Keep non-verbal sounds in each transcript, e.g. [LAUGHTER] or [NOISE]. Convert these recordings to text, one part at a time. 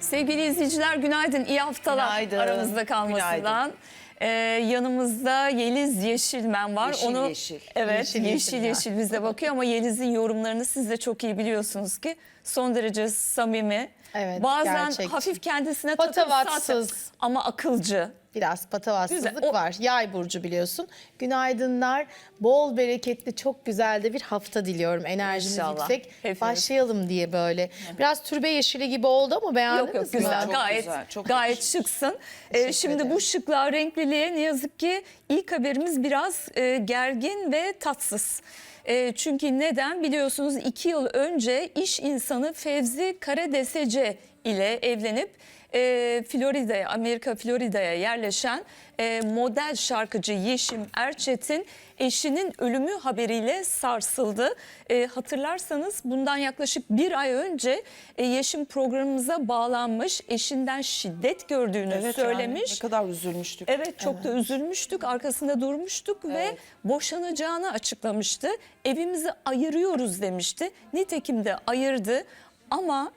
Sevgili izleyiciler günaydın, iyi haftalar Günaydın, aramızda kalmasından. Ee, yanımızda Yeliz Yeşilmen var. Yeşil Onu yeşil. Evet, Yeşil yeşil yeşil yeşil, bize bakıyor ama Yeliz'in yorumlarını siz de çok iyi biliyorsunuz ki son derece samimi. Evet, Bazen gerçekçi. hafif kendisine Patavatsız. ama akılcı. Biraz patavatsızlık Güzel, o- var. Yay burcu biliyorsun. Günaydınlar. Bol bereketli çok güzel de bir hafta diliyorum. Enerjimiz İnşallah. yüksek. Hepimiz. Başlayalım diye böyle. Biraz türbe yeşili gibi oldu ama beğendiniz Yok yok mi? güzel Çok gayet güzel, çok gayet şıksın. Ee, Teşekkür şimdi ederim. bu şıklığa, renkliliğe ne yazık ki ilk haberimiz biraz e, gergin ve tatsız. E, çünkü neden? Biliyorsunuz iki yıl önce iş insanı Fevzi Karadesece ile evlenip e, Florida'ya, Amerika Florida'ya yerleşen e, model şarkıcı Yeşim Erçetin eşinin ölümü haberiyle sarsıldı. E, hatırlarsanız bundan yaklaşık bir ay önce e, Yeşim programımıza bağlanmış, eşinden şiddet gördüğünü Evet söylemiş. Yani ne kadar üzülmüştük. Evet çok da üzülmüştük, arkasında durmuştuk ve boşanacağını açıklamıştı. Evimizi ayırıyoruz demişti. Nitekim de ayırdı ama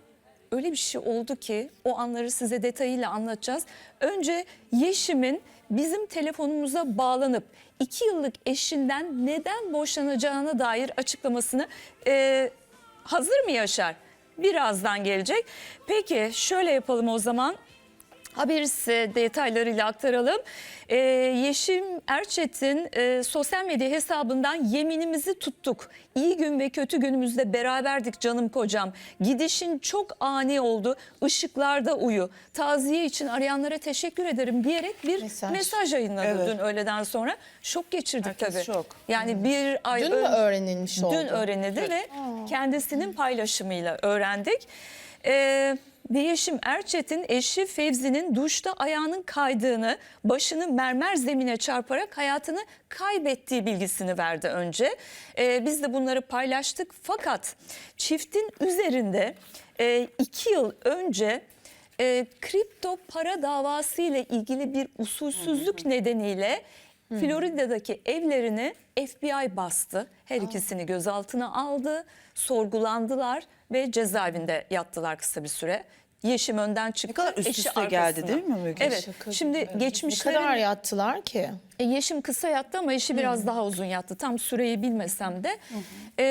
öyle bir şey oldu ki o anları size detayıyla anlatacağız. Önce Yeşim'in bizim telefonumuza bağlanıp iki yıllık eşinden neden boşanacağına dair açıklamasını e, hazır mı Yaşar? Birazdan gelecek. Peki şöyle yapalım o zaman. Haberi size detaylarıyla aktaralım. Ee, Yeşim Erçetin e, sosyal medya hesabından yeminimizi tuttuk. İyi gün ve kötü günümüzde beraberdik canım kocam. Gidişin çok ani oldu. Işıklarda uyu. Taziye için arayanlara teşekkür ederim diyerek bir mesaj, Mesaj. yayınladı Evet. dün öğleden sonra. Şok geçirdik Herkes tabii. şok. Yani bir ay Dün mü öğrenilmiş oldu? Dün öğrenildi ve kendisinin paylaşımıyla öğrendik. Ee, Yeşim Erçetin eşi Fevzi'nin duşta ayağının kaydığını, başını mermer zemine çarparak hayatını kaybettiği bilgisini verdi önce. Ee, biz de bunları paylaştık fakat çiftin üzerinde e, iki yıl önce e, kripto para davası ile ilgili bir usulsüzlük nedeniyle Florida'daki evlerini FBI bastı. Her ikisini gözaltına aldı, sorgulandılar ve cezaevinde yattılar kısa bir süre. Yeşim önden çıktı. Ne kadar üst eşi üste geldi değil mi Müge? Evet. Şaka Şimdi gibi. Ne geçmişlerin kadar yattılar ki? e, Yeşim kısa yattı ama eşi biraz daha uzun yattı. Tam süreyi bilmesem de. E,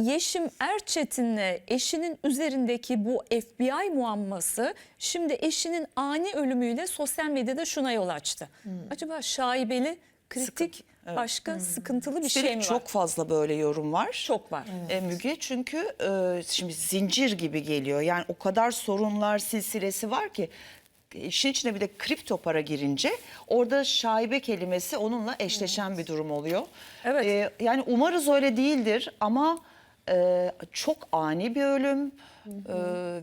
Yeşim Erçetin'le eşinin üzerindeki bu FBI muamması şimdi eşinin ani ölümüyle sosyal medyada şuna yol açtı. Acaba şaibeli, kritik, başka sıkıntılı bir şey mi Üstelik var? çok fazla böyle yorum var. Çok var. E, Müge çünkü e, şimdi zincir gibi geliyor. Yani o kadar sorunlar silsilesi var ki işin içine bir de kripto para girince orada şaibe kelimesi onunla eşleşen bir durum oluyor. Evet. E, yani umarız öyle değildir ama e, çok ani bir ölüm e,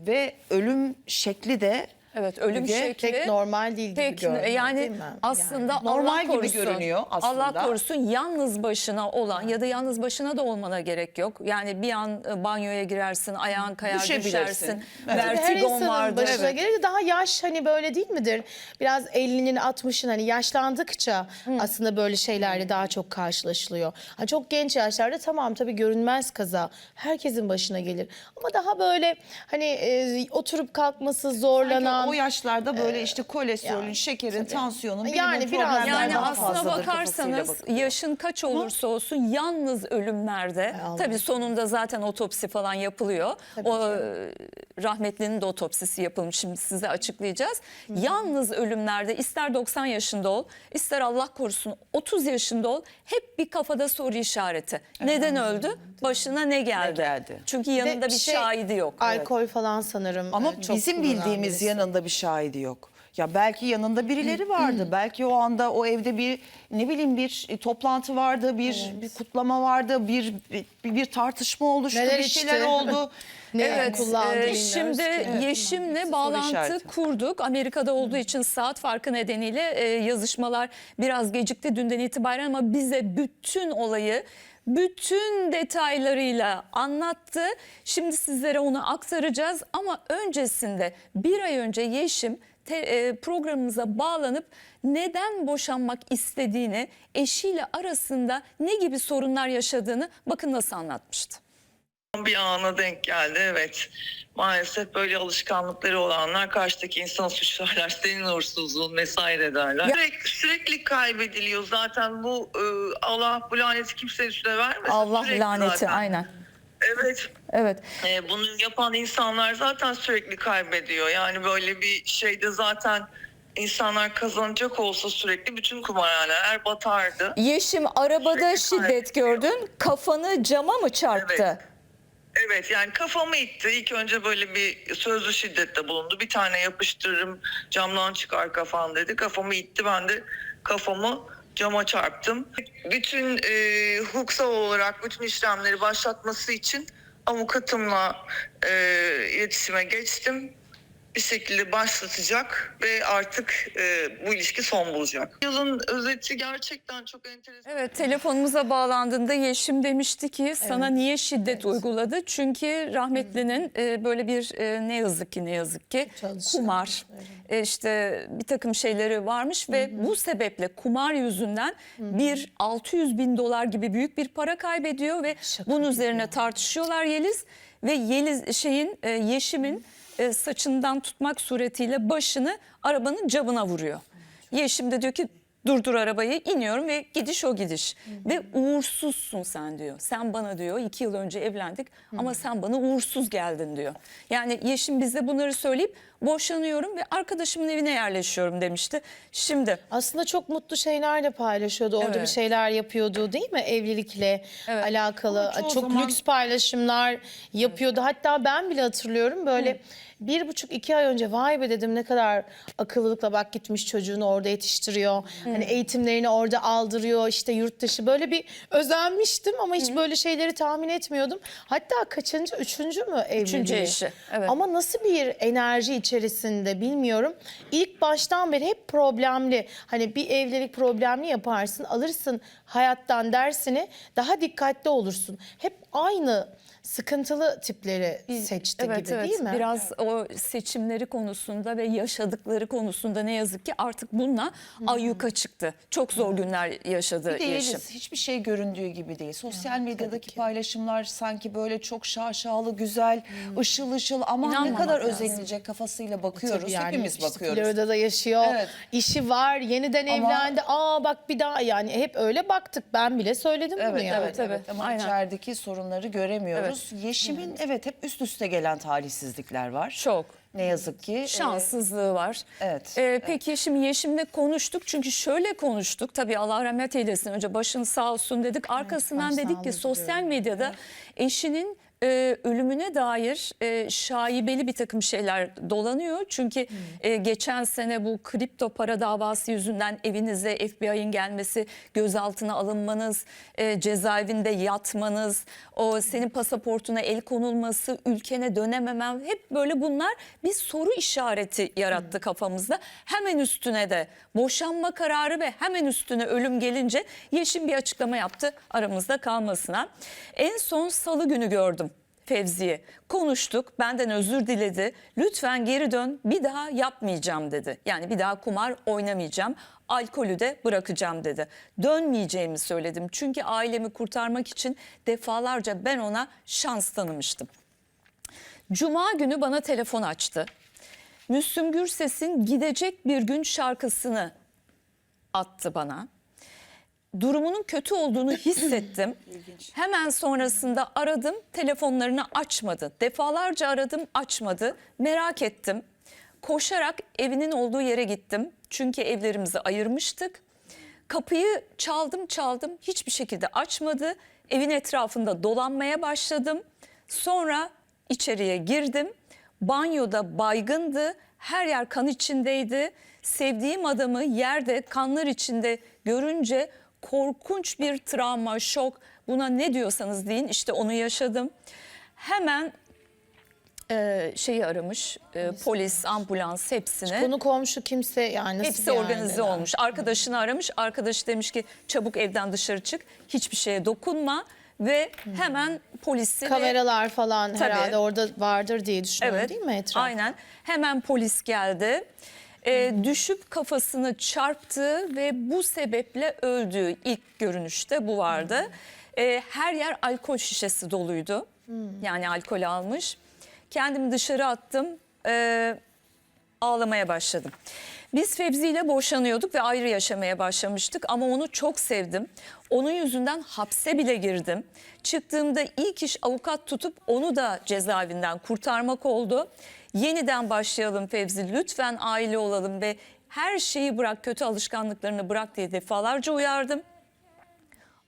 ve ölüm şekli de Evet ölüm Müge, şekli. Pek normal değil gibi Pek görünüyor, yani değil mi? aslında Yani. Normal Allah gibi korusun, görünüyor aslında. Allah korusun yalnız başına olan ya da yalnız başına da olmana gerek yok. Yani bir an e, banyoya girersin, ayağın kayar düşersin. Evet. Her Vertigon vardır. başına Evet. gelir. Daha yaş hani böyle değil midir? Biraz 50'nin 60'ın hani yaşlandıkça aslında böyle şeylerle daha çok karşılaşılıyor. Ha, çok genç yaşlarda tamam tabii görünmez kaza herkesin başına gelir. Ama daha böyle hani e, oturup kalkması zorlanan o yaşlarda böyle işte kolesterolün, yani, şekerin, tansiyonun, Yani bilmem biraz Yani daha aslına fazladır bakarsanız yaşın kaç olursa olsun yalnız ölümlerde Allah tabii sonunda zaten otopsi falan yapılıyor. Tabii o e, rahmetlinin de otopsisi yapılmış şimdi size açıklayacağız. Yalnız ölümlerde ister 90 yaşında ol, ister Allah korusun 30 yaşında ol hep bir kafada soru işareti. Neden öldü? Başına ne geldi? Ne geldi? Çünkü yanında Ve bir şey, şahidi yok. Alkol falan sanırım. Ama e, çok bizim bildiğimiz birisi. Yanında bir şahidi yok. Ya belki yanında birileri vardı. belki o anda o evde bir ne bileyim bir e, toplantı vardı, bir, bir kutlama vardı, bir, bir bir tartışma oluştu, Neler bir şeyler içti? oldu. [LAUGHS] Ne Evet, kullandı e, şimdi ki. Yeşim'le bağlantı işareti. kurduk. Amerika'da olduğu için saat farkı nedeniyle e, yazışmalar biraz gecikti dünden itibaren ama bize bütün olayı bütün detaylarıyla anlattı. Şimdi sizlere onu aktaracağız ama öncesinde bir ay önce Yeşim e, programımıza bağlanıp neden boşanmak istediğini, eşiyle arasında ne gibi sorunlar yaşadığını bakın nasıl anlatmıştı. Bir ana denk geldi evet. Maalesef böyle alışkanlıkları olanlar karşıdaki insan suçlarlar, senin uğursuzluğun vesaire derler. Sürekli, sürekli kaybediliyor zaten bu e, Allah bu laneti kimse üstüne vermesin. Allah Sürekli laneti zaten. aynen. Evet Evet. e, bunu yapan insanlar zaten sürekli kaybediyor. Yani böyle bir şeyde zaten insanlar kazanacak olsa sürekli bütün kumarhaneler batardı. Yeşim arabada Sürekli şiddet gördün. Kafanı cama mı çarptı? Evet. Evet yani kafamı itti. İlk önce böyle bir sözlü şiddette bulundu. Bir tane yapıştırırım camdan çıkar kafan dedi. Kafamı itti ben de kafamı cama çarptım. Bütün e, hukuksal olarak bütün işlemleri başlatması için avukatımla e, iletişime geçtim. Bir şekilde başlatacak ve artık e, bu ilişki son bulacak. Yılın özeti gerçekten çok enteresan. Evet telefonumuza bağlandığında Yeşim demişti ki sana niye şiddet uyguladı? Çünkü rahmetlinin e, böyle bir e, ne yazık ki ne yazık ki Çalışan, kumar e, işte bir takım şeyleri varmış ve bu sebeple kumar yüzünden bir 600 bin dolar gibi büyük bir para kaybediyor ve Şaka bunun üzerine tartışıyorlar Yeliz ve Yeliz şeyin e, Yeşim'in e, saçından tutmak suretiyle başını arabanın cabına vuruyor. Yeşim de diyor ki durdur arabayı iniyorum ve gidiş o gidiş. Ve uğursuzsun sen diyor. Sen bana diyor iki yıl önce evlendik ama sen bana uğursuz geldin diyor. Yani Yeşim bize bunları söyleyip boşanıyorum ve arkadaşımın evine yerleşiyorum demişti. Şimdi Aslında çok mutlu şeyler de paylaşıyordu. Orada Evet. bir şeyler yapıyordu değil mi? Evlilikle Evet. alakalı. Ama çoğu Çok zaman- lüks paylaşımlar yapıyordu. Hatta ben bile hatırlıyorum böyle bir buçuk iki ay önce vay be dedim ne kadar akıllılıkla bak gitmiş çocuğunu orada yetiştiriyor. Hani eğitimlerini orada aldırıyor işte yurt dışı böyle bir özenmiştim ama hiç böyle şeyleri tahmin etmiyordum. Hatta kaçıncı üçüncü mü evliliği? Üçüncü eşi, evet. Ama nasıl bir enerji içerisinde bilmiyorum. İlk baştan beri hep problemli. Hani bir evlilik problemli yaparsın, alırsın hayattan dersini, daha dikkatli olursun. Hep aynı sıkıntılı tipleri seçti evet, gibi evet. değil mi? Biraz o seçimleri konusunda ve yaşadıkları konusunda ne yazık ki artık bununla ayyuka çıktı. Çok zor günler yaşadı Bir de Yeşim. Hiçbir şey göründüğü gibi değil. Sosyal medyadaki paylaşımlar sanki böyle çok şaşalı, güzel, ışıl ışıl ama ne kadar lazım. özenilecek kafasıyla bakıyoruz. Tabii yani Hepimiz işte bakıyoruz. Florida'da yaşıyor. Evet. işi var. Yeniden Ama- evlendi. Aa bak bir daha yani hep öyle baktık. Ben bile söyledim bunu Evet, yani. evet, evet. Ama Aynen. içerideki sorunları göremiyoruz. Yeşim'in evet hep üst üste gelen talihsizlikler var. Çok. Ne yazık ki. şanssızlığı var. Evet, Ee, Peki şimdi Yeşim'le konuştuk çünkü şöyle konuştuk. Tabii Allah rahmet eylesin önce başın sağ olsun dedik. Arkasından dedik ki başsağlığı sosyal medyada eşinin e, ölümüne dair e, şaibeli bir takım şeyler dolanıyor. Çünkü e, geçen sene bu kripto para davası yüzünden evinize FBI'ın gelmesi, gözaltına alınmanız, e, cezaevinde yatmanız, o senin pasaportuna el konulması, ülkene dönememen hep böyle bunlar bir soru işareti yarattı kafamızda. Hemen üstüne de boşanma kararı ve hemen üstüne ölüm gelince Yeşim bir açıklama yaptı aramızda kalmasına. En son salı günü gördüm. Fevzi'ye konuştuk benden özür diledi. Lütfen geri dön bir daha yapmayacağım dedi. Yani bir daha kumar oynamayacağım alkolü de bırakacağım dedi. Dönmeyeceğimi söyledim. Çünkü ailemi kurtarmak için defalarca ben ona şans tanımıştım. Cuma günü bana telefon açtı. Müslüm Gürses'in Gidecek Bir Gün şarkısını attı bana. Durumunun kötü olduğunu [CLEARS THROAT] hissettim. Hemen sonrasında aradım, telefonlarını açmadı. Defalarca aradım, açmadı. Merak ettim. Koşarak evinin olduğu yere gittim. Çünkü evlerimizi ayırmıştık. Kapıyı çaldım çaldım hiçbir şekilde açmadı. Evin etrafında dolanmaya başladım. Sonra içeriye girdim. Banyoda baygındı. Her yer kan içindeydi. Sevdiğim adamı yerde kanlar içinde görünce korkunç bir travma, şok. Buna ne diyorsanız deyin işte onu yaşadım. Hemen e, şeyi aramış e, polis, ambulans hepsini. Konu komşu kimse yani nasıl Hepsi bir organize aileler? olmuş. Arkadaşını aramış. Arkadaşı demiş ki çabuk evden dışarı çık. Hiçbir şeye dokunma. Ve hemen polisi ve- Kameralar falan Tabii. herhalde orada vardır diye düşünüyorum Evet. değil mi etrafta? Aynen. Hemen polis geldi. Ee, düşüp kafasını çarptı ve bu sebeple öldü. İlk görünüşte bu vardı. Ee, her yer alkol şişesi doluydu. Yani alkol almış. Kendimi dışarı attım. Ee, ağlamaya başladım. Biz Fevzi ile boşanıyorduk ve ayrı yaşamaya başlamıştık ama onu çok sevdim. Onun yüzünden hapse bile girdim. Çıktığımda ilk iş avukat tutup onu da cezaevinden kurtarmak oldu. Yeniden başlayalım Fevzi lütfen aile olalım ve her şeyi bırak kötü alışkanlıklarını bırak diye defalarca uyardım.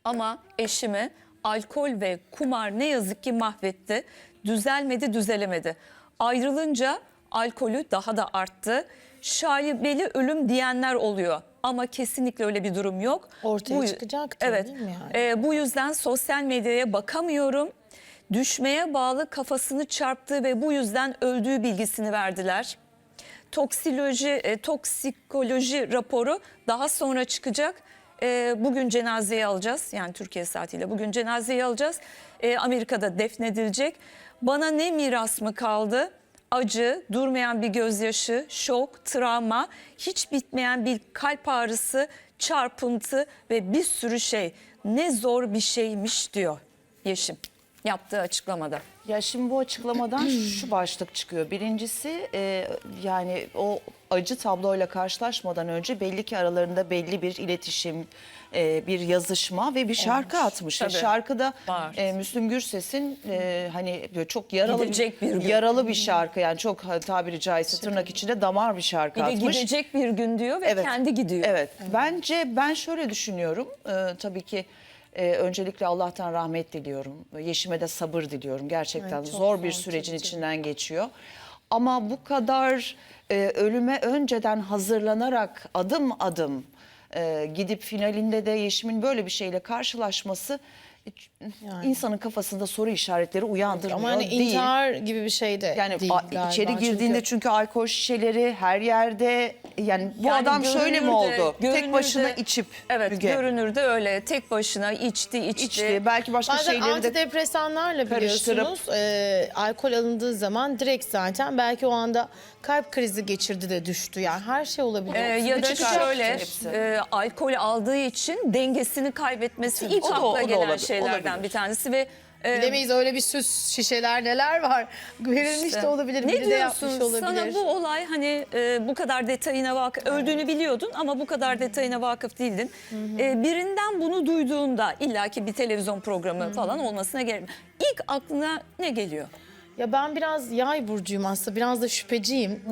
Ama eşimi alkol ve kumar ne yazık ki mahvetti. Düzelmedi, düzelemedi. Ayrılınca alkolü daha da arttı. Şaibeli ölüm diyenler oluyor. Ama kesinlikle öyle bir durum yok. Ortaya çıkacaktır, Evet. değil mi yani? Ee, bu yüzden sosyal medyaya bakamıyorum. Düşmeye bağlı kafasını çarptığı ve bu yüzden öldüğü bilgisini verdiler. Toksikoloji, e, toksikoloji raporu daha sonra çıkacak. E, bugün cenazeyi alacağız. Yani Türkiye saatiyle bugün cenazeyi alacağız. E, Amerika'da defnedilecek. Bana ne miras mı kaldı? Acı, durmayan bir gözyaşı, şok, travma, hiç bitmeyen bir kalp ağrısı, çarpıntı ve bir sürü şey. Ne zor bir şeymiş diyor Yeşim yaptığı açıklamada. Ya şimdi bu açıklamadan [CLEARS THROAT] şu başlık çıkıyor. Birincisi e, yani o acı tabloyla karşılaşmadan önce belli ki aralarında belli bir iletişim, e, bir yazışma ve bir şarkı atmış. Tabii. Şarkıda Var. e, Müslüm Gürses'in e, hani böyle çok yaralı Gidecek bir gün. yaralı bir şarkı yani çok ha, tabiri caizse tırnak içinde damar bir şarkı Bir de atmış. gidecek bir gün diyor ve Evet. kendi gidiyor. Evet. Bence ben şöyle düşünüyorum. Ee, tabii ki e, öncelikle Allah'tan rahmet diliyorum. Yeşime de sabır diliyorum. Gerçekten Evet, zor bir sürecin canım. içinden geçiyor. Ama bu kadar e, ölüme önceden hazırlanarak adım adım e, gidip finalinde de Yeşim'in böyle bir şeyle karşılaşması e, insanın kafasında soru işaretleri uyandırmıyor Ama hani değil. intihar gibi bir şey de Yani değil galiba. içeri girdiğinde Çünkü çünkü, alkol şişeleri her yerde yani bu Yani adam şöyle mi oldu? Tek başına içip Evet Müge, görünürde öyle tek başına içti içti. içti. Belki başka Bazen şeyleri de antidepresanlarla biliyorsunuz e, alkol alındığı zaman direkt zaten belki o anda kalp krizi geçirdi de düştü. Yani her şey olabilir. Ee, ya da şöyle hepsi. e, alkol aldığı için dengesini kaybetmesi ilk O da- akla o da gelen olabilir, şeylerden olabilir. bir tanesi ve e, Bilemeyiz öyle bir süs şişeler neler var. Verilmiş işte. de olabilir. Ne biri de yapmış diyorsun? olabilir. Sana bu olay hani e, bu kadar detayına vakıf öldüğünü biliyordun ama bu kadar detayına vakıf değildin. E, birinden bunu duyduğunda illaki bir televizyon programı falan olmasına gerek. İlk aklına ne geliyor? Ya ben biraz yay burcuyum aslında biraz da şüpheciyim.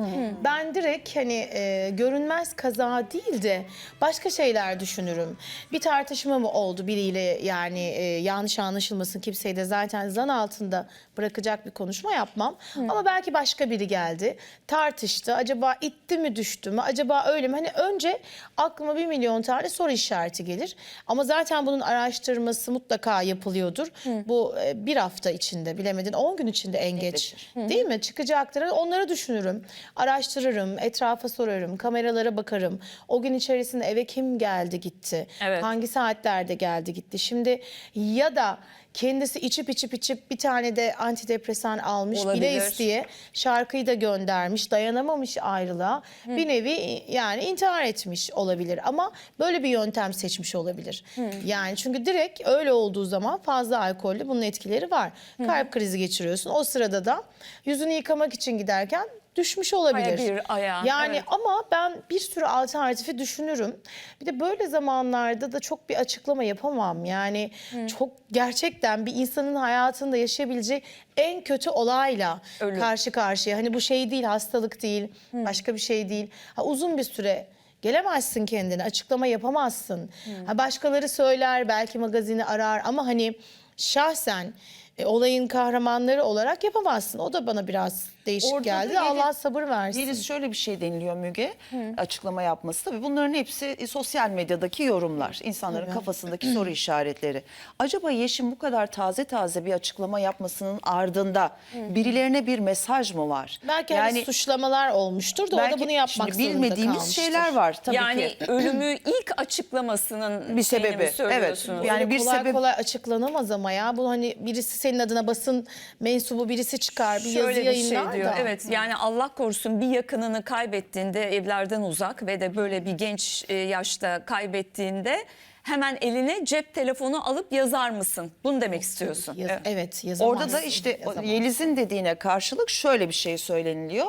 Ben direkt hani e, görünmez kaza değil de başka şeyler düşünürüm. Bir tartışma mı oldu biriyle yani e, yanlış anlaşılmasın kimseyi de zaten zan altında bırakacak bir konuşma yapmam. Ama belki başka biri geldi tartıştı acaba itti mi düştü mü acaba öyle mi? Hani önce aklıma bir milyon tane soru işareti gelir. Ama zaten bunun araştırması mutlaka yapılıyordur. Bu e, bir hafta içinde bilemedin 10 gün içinde en geç değil mi? Çıkacaktır. Onları düşünürüm, araştırırım, etrafa sorarım, kameralara bakarım. O gün içerisinde eve kim geldi gitti? Evet. Hangi saatlerde geldi gitti? Şimdi ya da kendisi içip içip içip bir tane de antidepresan almış. Bile isteye şarkıyı da göndermiş. Dayanamamış ayrılığa. Bir nevi yani intihar etmiş olabilir. Ama böyle bir yöntem seçmiş olabilir. Yani çünkü direkt öyle olduğu zaman fazla alkollü bunun etkileri var. Kalp krizi geçiriyorsun. O sırada da yüzünü yıkamak için giderken düşmüş olabilir. Aya bir aya, Yani evet. ama ben bir sürü alternatifi düşünürüm. Bir de böyle zamanlarda da çok bir açıklama yapamam. Yani çok gerçekten bir insanın hayatında yaşayabileceği en kötü olayla Ölüm. karşı karşıya. Hani bu şey değil, hastalık değil, başka bir şey değil. Ha, uzun bir süre gelemezsin kendine, açıklama yapamazsın. Ha, başkaları söyler, belki magazini arar ama hani şahsen e, olayın kahramanları olarak yapamazsın. O da bana biraz değişik Orada da geldi. Yeliz- Allah sabır versin. Yeliz şöyle bir şey deniliyor Müge açıklama yapması. Tabii bunların hepsi e, sosyal medyadaki yorumlar. insanların kafasındaki [CLEARS THROAT] soru işaretleri. Acaba Yeşim bu kadar taze taze bir açıklama yapmasının ardında birilerine bir mesaj mı var? Belki hani suçlamalar olmuştur da o da belki bunu yapmak şimdi zorunda bilmediğimiz kalmıştır. şeyler var tabii yani ki. [CLEARS THROAT] ölümü ilk açıklamasının Bir sebebi, evet. Yani Yani bir kolay sebep- kolay açıklanamaz ama ya. Bu hani birisi senin adına basın mensubu birisi çıkar bir yazı Şöyle bir şey yayınlar diyor. da. Evet yani Allah korusun bir yakınını kaybettiğinde evlerden uzak ve de böyle bir genç e, yaşta kaybettiğinde hemen eline cep telefonu alıp yazar mısın? Bunu demek istiyorsun. Yaz- evet yazamazsın. Orada da işte yazamazsın. Yeliz'in dediğine karşılık şöyle bir şey söyleniliyor.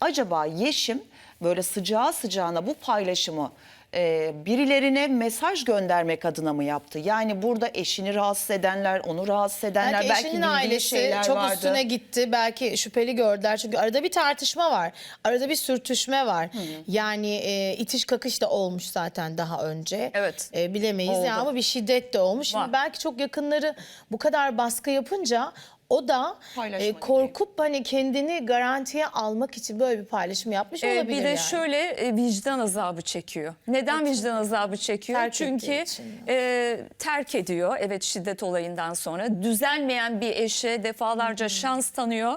Acaba Yeşim böyle sıcağı sıcağına bu paylaşımı e, birilerine mesaj göndermek adına mı yaptı? Yani burada eşini rahatsız edenler, onu rahatsız edenler, Belki, belki, eşinin ailesi çok vardı. üstüne gitti. Belki şüpheli gördüler. Çünkü arada bir tartışma var. Arada bir sürtüşme var. Yani e, itiş kakış da olmuş zaten daha önce. Evet. E, bilemeyiz Oldu. ya ama bir şiddet de olmuş. Şimdi Var. belki çok yakınları bu kadar baskı yapınca o da e, korkup hani kendini garantiye almak için böyle bir paylaşım yapmış Ee, olabilir bir de yani. şöyle e, vicdan azabı çekiyor. Neden vicdan azabı çekiyor? Terk Çünkü e, terk ediyor. Evet şiddet olayından sonra düzelmeyen bir eşe defalarca şans tanıyor.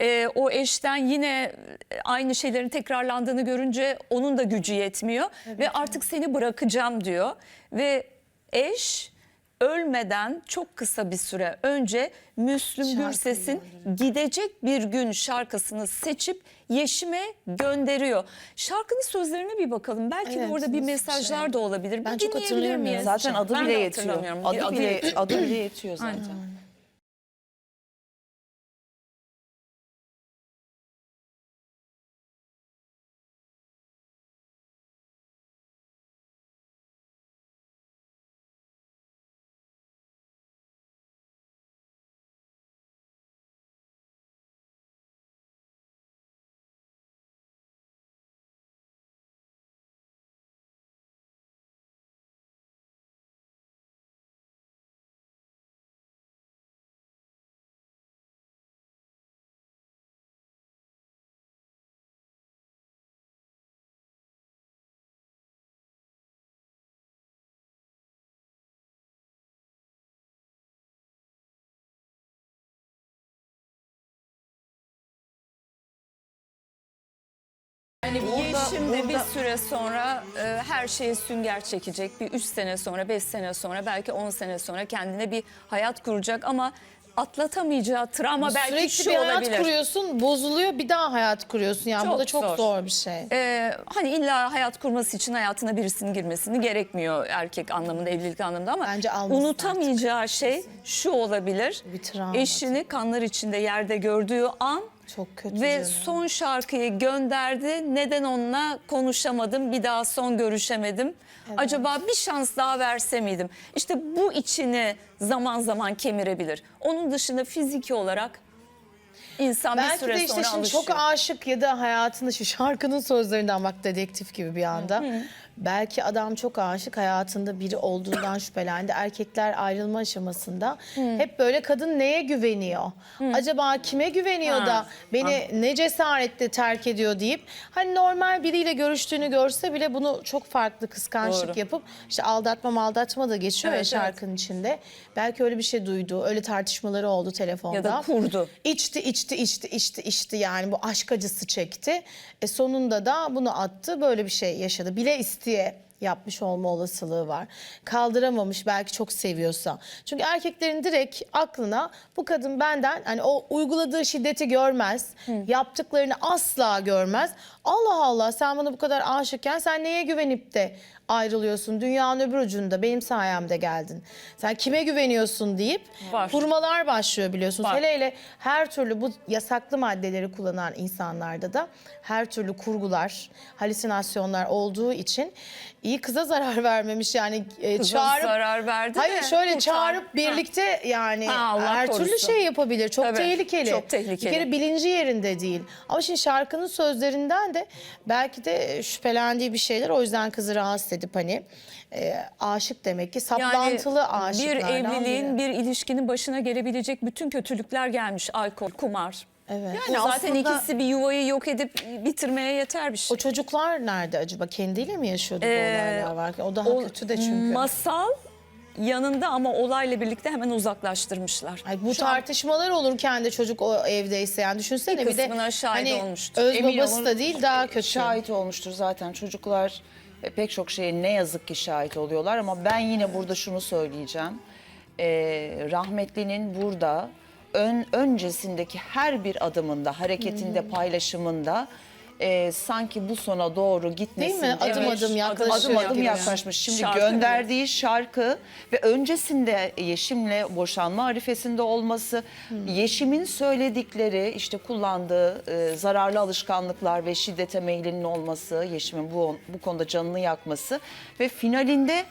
E, o eşten yine aynı şeylerin tekrarlandığını görünce onun da gücü yetmiyor ve artık seni bırakacağım diyor ve eş ölmeden çok kısa bir süre önce Müslüm Gürses'in Gidecek Bir Gün şarkısını seçip Yeşim'e gönderiyor. Şarkının sözlerine bir bakalım. Belki de Evet, orada bir mesajlar şey? da olabilir. Ben bir çok hatırlayamıyorum. miyiz? Zaten adı Ben bile de yetiyor. Adı Adı bile, yetiyor. adı bile yetiyor zaten. Aynen. Yani Yeşim de bir süre sonra e, her şeye sünger çekecek. Bir 3 sene sonra, 5 sene sonra, belki 10 sene sonra kendine bir hayat kuracak ama atlatamayacağı travma belki Sürekli şu bir hayat olabilir. kuruyorsun, bozuluyor, bir daha hayat kuruyorsun. Yani bu Çok da çok zor. zor, bir şey. Ee, hani illa hayat kurması için hayatına birisinin girmesini gerekmiyor erkek anlamında, evlilik anlamında ama Bence unutamayacağı şey şu olabilir. Bir travma Eşini kanlar içinde yerde gördüğü an Çok kötü ve canım. son şarkıyı gönderdi. Neden onunla konuşamadım, bir daha son görüşemedim. Acaba bir şans daha verse miydim? İşte bu içini zaman zaman kemirebilir. Onun dışında fiziki olarak insan bir Belki süre de işte sonra şimdi alışıyor. çok aşık ya da hayatını şu şarkının sözlerinden bak dedektif gibi bir anda. Belki adam çok aşık hayatında biri olduğundan [COUGHS] şüphelendi. Erkekler ayrılma aşamasında hep böyle kadın neye güveniyor? Acaba kime güveniyor da beni ne cesaretle terk ediyor deyip hani normal biriyle görüştüğünü görse bile bunu çok farklı kıskançlık Doğru. yapıp işte aldatma aldatma da geçiyor Evet, ya evet. şarkının içinde. Belki öyle bir şey duydu. Öyle tartışmaları oldu telefonda. Ya da kurdu. İçti, içti, içti, içti, içti yani bu aşk acısı çekti. E sonunda da bunu attı, böyle bir şey yaşadı. Bile isteye yapmış olma olasılığı var. Kaldıramamış belki çok seviyorsa. Çünkü erkeklerin direkt aklına bu kadın benden hani o uyguladığı şiddeti görmez. Yaptıklarını asla görmez. Allah Allah sen bana bu kadar aşıkken sen neye güvenip de ayrılıyorsun? Dünyanın öbür ucunda benim sayemde geldin. Sen kime güveniyorsun deyip Var. kurmalar başlıyor biliyorsunuz. Var. Hele hele her türlü bu yasaklı maddeleri kullanan insanlarda da her türlü kurgular, halüsinasyonlar olduğu için iyi kıza zarar [LAUGHS] vermemiş yani e, Kıza çağırıp zarar verdi Hayır de şöyle kurtar. çağırıp birlikte yani Ha, Allah her türlü korusun. şey yapabilir. Çok Tabii, tehlikeli. çok tehlikeli. Bir kere bilinci yerinde değil. Ama şimdi şarkının sözlerinden de belki de şüphelendiği bir şeyler o yüzden kızı rahatsız edip hani e, aşık demek ki saplantılı bir aşıklardan evliliğin, biri. bir ilişkinin başına gelebilecek bütün kötülükler gelmiş. Alkol, kumar. Evet. Yani Bu zaten aslında- ikisi bir yuvayı yok edip bitirmeye yeter bir şey. O çocuklar nerede acaba? Kendiyle mi yaşıyordu bu Ee, olaylar varken? O daha O kötü de çünkü. Masal yanında ama olayla birlikte hemen uzaklaştırmışlar. Ay, bu Şu an tartışmalar olurken de çocuk o evdeyse yani düşünsene Bir bir, de şahit hani olmuştur. öz Emin babası olun, da değil daha kötü. Şahit olmuştur zaten çocuklar e, pek çok şeye ne yazık ki şahit oluyorlar ama ben yine burada şunu söyleyeceğim. Ee, rahmetlinin burada ön, öncesindeki her bir adımında, hareketinde, paylaşımında e, sanki bu sona doğru gitmesinde Değil mi? Adım Evet. adım yaklaşıyor. adım adım gibi. yaklaşmış. Şimdi Şarkı gönderdiği şarkı ve öncesinde Yeşim'le boşanma arifesinde olması, Yeşim'in söyledikleri işte kullandığı e, zararlı alışkanlıklar ve şiddete meylinin olması, Yeşim'in bu bu konuda canını yakması ve finalinde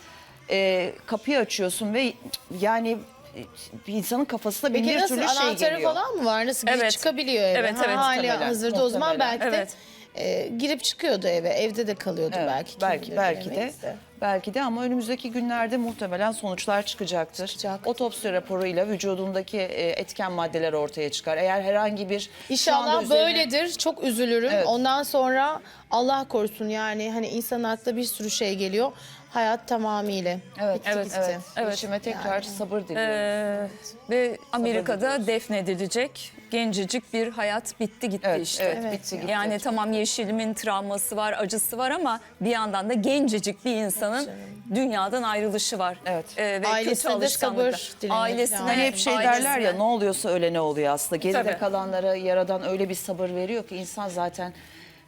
e, kapıyı açıyorsun ve yani e, bir insanın kafasına bin bir nasıl türlü şey anahtarı geliyor. falan mı var? Nasıl Evet. çıkabiliyor eve? Evet, evet, hali muhtemelen, hazırda o zaman belki de Evet. E, girip çıkıyordu eve. Evde de kalıyordu Evet, belki. kim belki bilir, belki de bilemeyiz belki de ama önümüzdeki günlerde muhtemelen sonuçlar çıkacaktır. Çıkacak. Otopsi raporuyla vücudundaki e, etken maddeler ortaya çıkar. Eğer herhangi bir şu anda İnşallah üzerine- böyledir. Çok üzülürüm. Evet. Ondan sonra Allah korusun yani hani insanın aklına bir sürü şey geliyor. Hayat tamamıyla. Evet, bitti evet, gitti. evet. Evet. Eşime tekrar sabır diliyorum. Ee, ve Amerika'da defnedilecek gencecik bir hayat bitti gitti Evet, işte. evet, bitti gitti. Yani tamam Yeşilim'in travması var, acısı var ama bir yandan da gencecik bir insanın dünyadan ayrılışı var. Evet. Ee, ve Ailesine kötü de alışkanlıklar. sabır dilemek Ailesine, lazım. Hani hep şey derler ya ailesine. ne oluyorsa ölene oluyor aslında. Geride Tabii. kalanlara yaradan öyle bir sabır veriyor ki insan zaten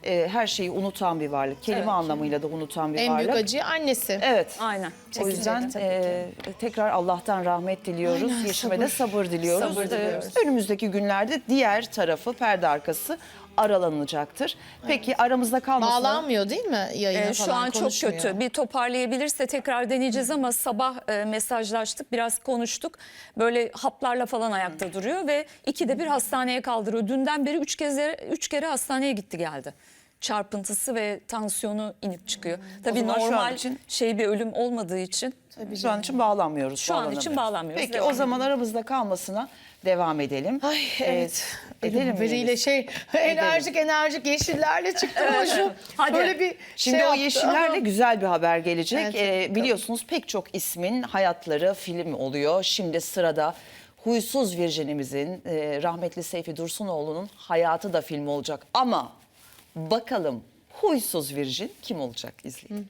e, her şeyi unutan bir varlık. Kelime Evet. anlamıyla da unutan bir En varlık. büyük acı annesi. Evet. Aynen. O yüzden e, tekrar Allah'tan rahmet diliyoruz. Yeşime de sabır diliyoruz. Sabır diliyoruz. önümüzdeki günlerde diğer tarafı perde arkası aralanacaktır. Peki aramızda kalmasın. Bağlanmıyor değil mi yayına Ee, falan şu an çok konuşmuyor. kötü. Bir toparlayabilirse tekrar deneyeceğiz ama sabah e, mesajlaştık, biraz konuştuk. Böyle haplarla falan ayakta duruyor ve ikide bir hastaneye kaldırıyor. Dünden beri üç kez üç kere hastaneye gitti geldi. Çarpıntısı ve tansiyonu inip çıkıyor. Tabii zaman şu an normal için- şey bir ölüm olmadığı için Şu an için bağlanmıyoruz. Şu an için bağlanamıyoruz. bağlanmıyoruz, Peki devam o zaman aramızda kalmasına devam edelim. Ay evet. Ee, edelim mi Biriyle Yeliz? şey [LAUGHS] enerjik enerjik yeşillerle çıktım ama şu [LAUGHS] Hadi. böyle bir Şimdi şey o yaptı. yeşillerle güzel bir haber gelecek. Evet, Ee, tabii. biliyorsunuz pek çok ismin hayatları film oluyor. Şimdi sırada Huysuz Virjinimizin e, rahmetli Seyfi Dursunoğlu'nun hayatı da film olacak. Ama bakalım Huysuz Virjin kim olacak izleyin.